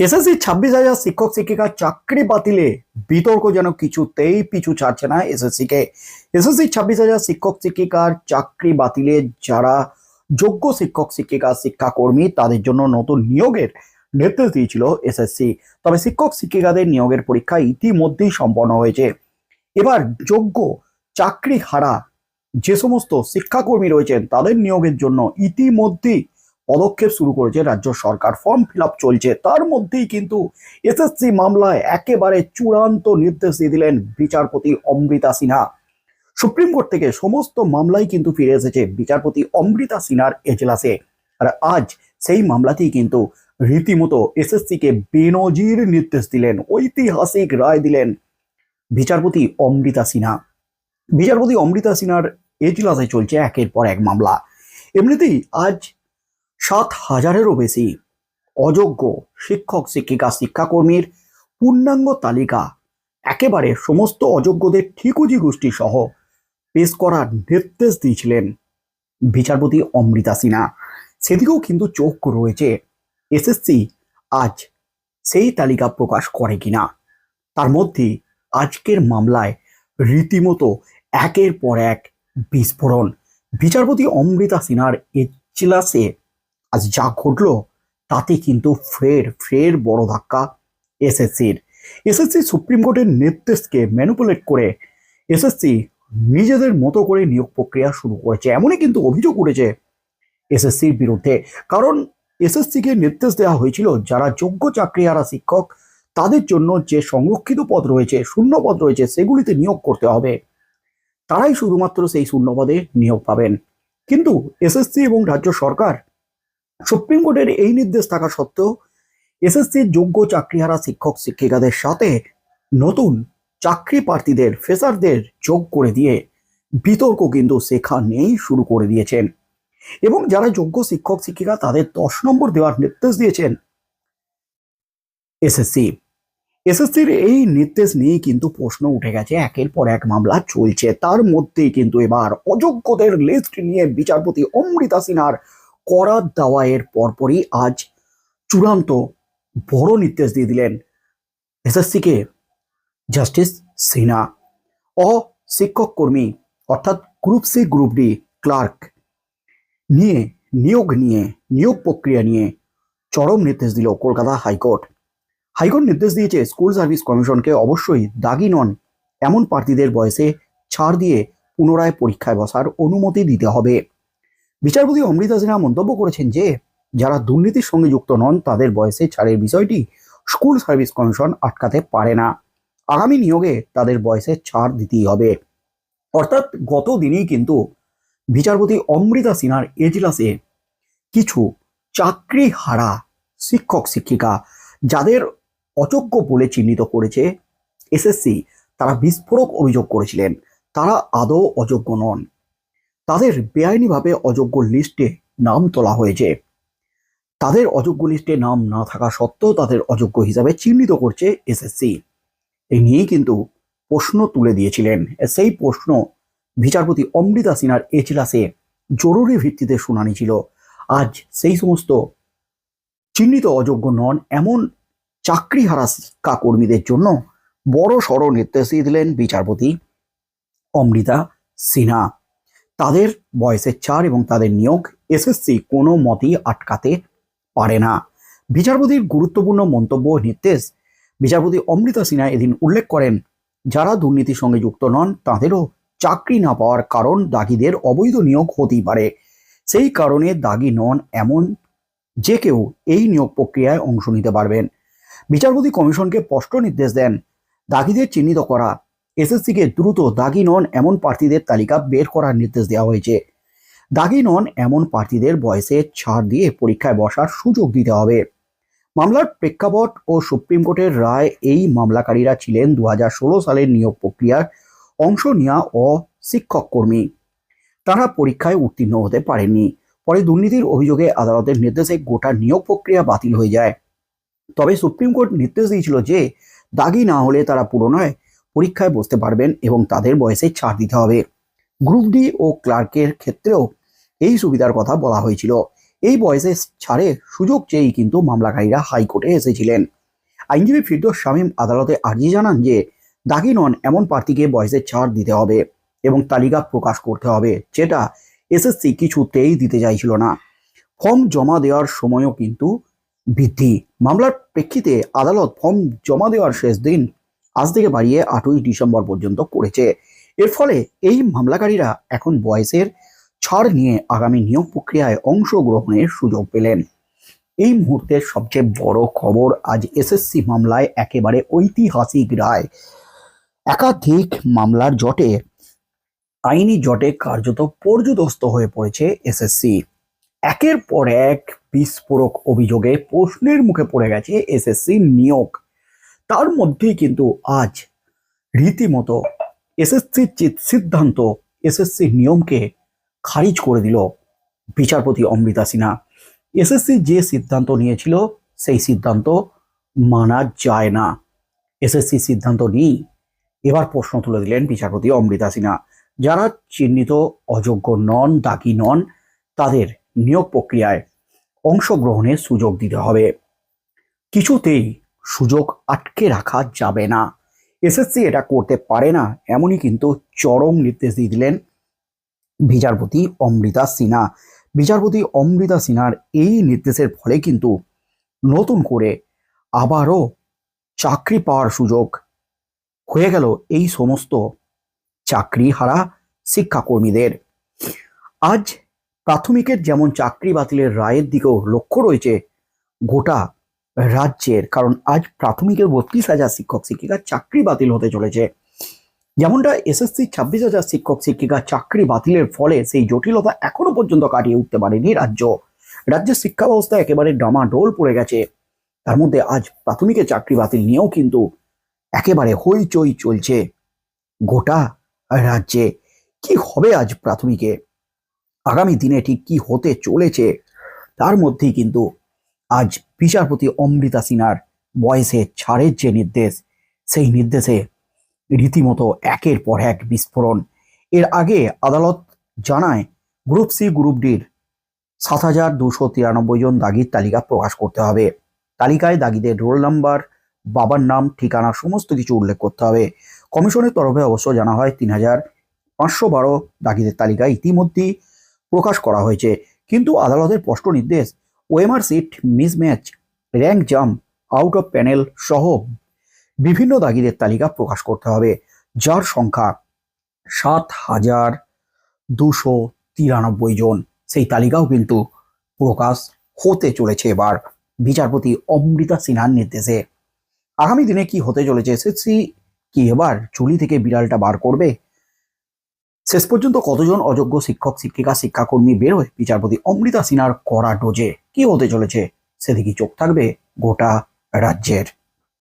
SSC ছাব্বিশ হাজার শিক্ষক শিক্ষিকার চাকরি বাতিলে বিতর্ক যেন কিছুতেই পিছু ছাড়ছে না এসএসসি কে এসএসসি ছাব্বিশ হাজার শিক্ষক শিক্ষিকার চাকরি বাতিলে যারা যোগ্য শিক্ষক শিক্ষিকা, শিক্ষাকর্মী, তাদের জন্য নতুন নিয়োগের নির্দেশ দিয়েছিল এসএসসি। তবে শিক্ষক শিক্ষিকাদের নিয়োগের পরীক্ষা ইতিমধ্যেই সম্পন্ন হয়েছে। এবার যোগ্য চাকরি হারা যে সমস্ত শিক্ষাকর্মী রয়েছেন, তাদের নিয়োগের জন্য ইতিমধ্যেই পদক্ষেপ শুরু করেছে রাজ্য সরকার। ফর্ম ফিল চলছে। তার মধ্যেই কিন্তু এসএসসি মামলায় একেবারে চূড়ান্ত নির্দেশ দিয়ে দিলেন বিচারপতি অমৃতা সিনহা। সুপ্রিম কোর্ট থেকে সমস্ত মামলাই কিন্তু ফিরে এসেছে বিচারপতি অমৃতা সিনহার এজলাসে। আর আজ সেই মামলাতেই কিন্তু রীতিমতো এসএসসি কে বেনজির নির্দেশ দিলেন, ঐতিহাসিক রায় দিলেন বিচারপতি অমৃতা সিনহা। বিচারপতি অমৃতা সিনহার এজলাসে চলছে একের পর এক মামলা। এমনিতেই আজ সাত হাজারেরও বেশি অযোগ্য শিক্ষক, শিক্ষিকা, শিক্ষাকর্মীর পূর্ণাঙ্গ তালিকা। একেবারে সমস্ত অযোগ্যদের ঠিকুজি গোষ্ঠী সহ পেশ করার নির্দেশ দিয়েছিলেন বিচারপতি অমৃতা সিনহা। সেদিকেও কিন্তু চোখ রয়েছে, এসএসসি আজ সেই তালিকা প্রকাশ করে কিনা। তার মধ্যে আজকের মামলায় রীতিমতো একের পর এক বিস্ফোরণ। বিচারপতি অমৃতা সিনহার এজলাসে আজ যা ঘটলো, তাতে কিন্তু ফের ফের বড় ধাক্কা এসএসসির। এসএসসি সুপ্রিম কোর্টের নির্দেশকে ম্যানুপুলেট করে এসএসসি নিজেদের মতো করে নিয়োগ প্রক্রিয়া শুরু করেছে। এমনই কিন্তু অভিযোগ উঠেছে এসএসসির বিরুদ্ধে। কারণ এসএসসিকে নির্দেশ দেওয়া হয়েছিল, যারা যোগ্য চাকরিহারা শিক্ষক, তাদের জন্য যে সংরক্ষিত পদ রয়েছে, শূন্য পদ রয়েছে, সেগুলিতে নিয়োগ করতে হবে। তারাই শুধুমাত্র সেই শূন্য পদে নিয়োগ পাবেন। কিন্তু এসএসসি এবং রাজ্য সরকার সুপ্রিম কোর্টের এই নির্দেশ থাকা সত্ত্বেও এসএসসির যোগ্য চাকরিহারা শিক্ষক শিক্ষিকাদের সাথে নতুন চাকরি প্রার্থীদের ফেসারদের যোগ করে দিয়ে বিতর্ক কিন্তু সেখানেই শুরু করে দিয়েছেন। এবং যারা যোগ্য শিক্ষক শিক্ষিকা তাদের দশ নম্বর দেওয়ার নির্দেশ দিয়েছেন এসএসসি। এসএসসির এই নির্দেশ নিয়ে কিন্তু প্রশ্ন উঠে গেছে, একের পর এক মামলা চলছে। তার মধ্যেই কিন্তু এবার অযোগ্যদের লিস্ট নিয়ে বিচারপতি অমৃতা সিনহার করার দাওয়ায়ের পরপরই আজ চূড়ান্ত বড় নির্দেশ দিয়ে দিলেন এসএসসিকে জাস্টিস সিনহা। অ শিক্ষক কর্মী, অর্থাৎ group C, group D clerk নিয়ে নিয়োগ নিয়ে, নিয়োগ প্রক্রিয়া নিয়ে চরম নির্দেশ দিল কলকাতা হাইকোর্ট। হাইকোর্ট নির্দেশ দিয়েছে স্কুল সার্ভিস কমিশনকে অবশ্যই দাগি নন, এমন প্রার্থীদের বয়সে ছাড় দিয়ে পুনরায় পরীক্ষায় বসার অনুমতি দিতে হবে। বিচারপতি অমৃতা সিনহা মন্তব্য করেছেন যে, যারা দুর্নীতির সঙ্গে যুক্ত নন, তাদের বয়সে ছাড়ের বিষয়টি স্কুল সার্ভিস কমিশন আটকাতে পারে না। আগামী নিয়োগে তাদের বয়সে ছাড় দিতেই হবে। অর্থাৎ গত দিনেই কিন্তু বিচারপতি অমৃতা সিনহার এজলাসে কিছু চাকরি হারা শিক্ষক, শিক্ষিকা যাদের অযোগ্য বলে চিহ্নিত করেছে এসএসসি, তারা বিস্ফোরক অভিযোগ করেছিলেন। তারা আদৌ অযোগ্য নন। তাদের বেআইনিভাবে অযোগ্য লিস্টে নাম তোলা হয়েছে। তাদের অযোগ্য লিস্টে নাম না থাকা সত্ত্বেও তাদের অযোগ্য হিসাবে চিহ্নিত করছে এসএসসি। এই নিয়েই কিন্তু প্রশ্ন তুলে দিয়েছিলেন। সেই প্রশ্ন বিচারপতি অমৃতা সিনহার এজলাসে জরুরি ভিত্তিতে শুনানি ছিল। আজ সেই সমস্ত চিহ্নিত অযোগ্য নন, এমন চাকরিহারা শিক্ষা কর্মীদের জন্য বড় সড় নির্দেশ দিলেন বিচারপতি অমৃতা সিনহা। তাদের বয়সের ছাড় এবং তাদের নিয়োগ এসএসসি কোনো মতেই আটকাতে পারে না। বিচারপতির গুরুত্বপূর্ণ মন্তব্য নির্দেশ বিচারপতি অমৃতা সিনহা এদিন উল্লেখ করেন, যারা দুর্নীতির সঙ্গে যুক্ত নন, তাদেরও চাকরি না পাওয়ার কারণ দাগিদের অবৈধ নিয়োগ হতেই পারে। সেই কারণে দাগি নন এমন যে কেউ এই নিয়োগ প্রক্রিয়ায় অংশ নিতে পারবেন। বিচারপতি কমিশনকে স্পষ্ট নির্দেশ দেন, দাগিদের চিহ্নিত করা এসএসসিকে দ্রুত দাগি নন এমন প্রার্থীদের তালিকা বের করার নির্দেশ দেওয়া হয়েছে। দাগি নন এমন প্রার্থীদের বয়সে ছাড় দিয়ে পরীক্ষায় বসার সুযোগ দিতে হবে। মামলার প্রেক্ষাপট ও সুপ্রিম কোর্টের রায় এই মামলাকারীরা ছিলেন দু সালের নিয়োগ প্রক্রিয়ার অংশ নেওয়া ও শিক্ষক কর্মী। তারা পরীক্ষায় উত্তীর্ণ হতে পারেননি। পরে দুর্নীতির অভিযোগে আদালতের নির্দেশে গোটা নিয়োগ প্রক্রিয়া বাতিল হয়ে যায়। তবে সুপ্রিম কোর্ট নির্দেশ দিয়েছিল যে, দাগি না হলে তারা পুনরায় পরীক্ষায় বসতে পারবেন এবং তাদের বয়সে ছাড় দিতে হবে। গ্রুপ ডি ও ক্লার্কের ক্ষেত্রেও এই সুবিধার কথা বলা হয়েছিল। এই বয়সে ছাড়ে সুযোগ চেয়েই কিন্তু মামলাকারীরা হাইকোর্টে এসেছিলেন। আইনজীবী ফিরদোস শামীম আদালতে আর্জি জানান যে, দাগি নন এমন প্রার্থীকে বয়সে ছাড় দিতে হবে এবং তালিকা প্রকাশ করতে হবে, যেটা এসএসসি কিছুতেই দিতে চাইছিল না। ফর্ম জমা দেওয়ার সময়ও কিন্তু বৃদ্ধি। মামলার প্রেক্ষিতে আদালত ফর্ম জমা দেওয়ার শেষ দিন আজ থেকে বাড়িয়ে আটই ডিসেম্বর পর্যন্ত করেছে। এর ফলে এই মামলাকারীরা এখন বয়সের ছাড় নিয়ে আগামী নিয়োগ প্রক্রিয়ায় অংশগ্রহণের সুযোগ পেলেন। এই মুহূর্তের সবচেয়ে বড় খবর আজ এসএসসি মামলায় একেবারে ঐতিহাসিক রায়। একাধিক মামলার জটে, আইনি জটে কার্যত পর্যদস্ত হয়ে পড়েছে এসএসসি। একের পর এক বিস্ফোরক অভিযোগে প্রশ্নের মুখে পড়ে গেছে এসএসসি নিয়োগ। তার মধ্যেই কিন্তু আজ রীতিমতো এসএসসির সিদ্ধান্ত এসএসসি নিয়মকে খারিজ করে দিল বিচারপতি অমৃতা সিনহা। এসএসসি যে সিদ্ধান্ত নিয়েছিল, সেই সিদ্ধান্ত মানা যায় না। এসএসসি সিদ্ধান্ত নিয়েই এবার প্রশ্ন তুলে দিলেন বিচারপতি অমৃতা সিনহা। যারা চিহ্নিত, অযোগ্য নন, দাগি নন, তাদের নিয়োগ প্রক্রিয়ায় অংশগ্রহণের সুযোগ দিতে হবে। কিছুতেই সুযোগ আটকে রাখা যাবে না। এসএসসি এটা করতে পারে না, এমনই কিন্তু চরম নির্দেশ দিয়ে দিলেন বিচারপতি অমৃতা সিনহা। বিচারপতি অমৃতা সিনহার এই নির্দেশের ফলে কিন্তু নতুন করে আবারও চাকরি পাওয়ার সুযোগ হয়ে গেল এই সমস্ত চাকরি হারা শিক্ষাকর্মীদের। আজ প্রাথমিকের যেমন চাকরি বাতিলের রায়ের দিকেও লক্ষ্য রয়েছে, গোটা রাজ্যের, কারণ আজ প্রাথমিকের বত্রিশ হাজার শিক্ষক, শিক্ষিকার চাকরি বাতিল হতে চলেছে। যেমনটা এসএসসি ছাব্বিশ হাজার শিক্ষক শিক্ষিকা চাকরি বাতিলের ফলে সেই জটিলতা এখনও পর্যন্ত কাটিয়ে উঠতে পারেনি রাজ্য। রাজ্যের শিক্ষা ব্যবস্থা একেবারে ডামাডোল পড়ে গেছে। তার মধ্যে আজ প্রাথমিকের চাকরি বাতিল নিয়েও কিন্তু একেবারে হইচই চলছে গোটা রাজ্যে। কি হবে আজ প্রাথমিকে? আগামী দিনে ঠিক কি হতে চলেছে? তার মধ্যেই কিন্তু আজ বিচারপতি অমৃতা সিনহার বয়সে ছাড়ের যে নির্দেশ, সেই নির্দেশে রীতিমতো একের পর এক বিস্ফোরণ। এর আগে আদালত জানায়, গ্রুপ সি, গ্রুপ ডির সাত হাজার দুশো তিরানব্বই জন দাগির তালিকা প্রকাশ করতে হবে। তালিকায় দাগিদের রোল নাম্বার, বাবার নাম, ঠিকানা সমস্ত কিছু উল্লেখ করতে হবে। কমিশনের তরফে অবশ্য জানা হয়, তিন হাজার পাঁচশো বারো দাগিদের তালিকা ইতিমধ্যেই প্রকাশ করা হয়েছে। কিন্তু আদালতের স্পষ্ট নির্দেশ OMR sheet mismatch, rank jump, out of panel সহ বিভিন্ন দাগিদের তালিকা প্রকাশ করতে হবে, যার সংখ্যা সাত হাজার দুশো তিরানব্বই জন। সেই তালিকাও কিন্তু প্রকাশ হতে চলেছে এবার। বিচারপতি অমৃতা সিনহার নির্দেশে। আগামী দিনে কি হতে চলেছে? এসএসসি কি এবার চুলি থেকে বিড়ালটা বার করবে? শেষ পর্যন্ত কতজন অযোগ্য শিক্ষক, শিক্ষিকা, শিক্ষাকর্মী বেরোয় বিচারপতি অমৃতা সিনহার কড়া ডোজে? কি হতে চলেছে? সেদিকে চোখ থাকবে গোটা রাজ্যের।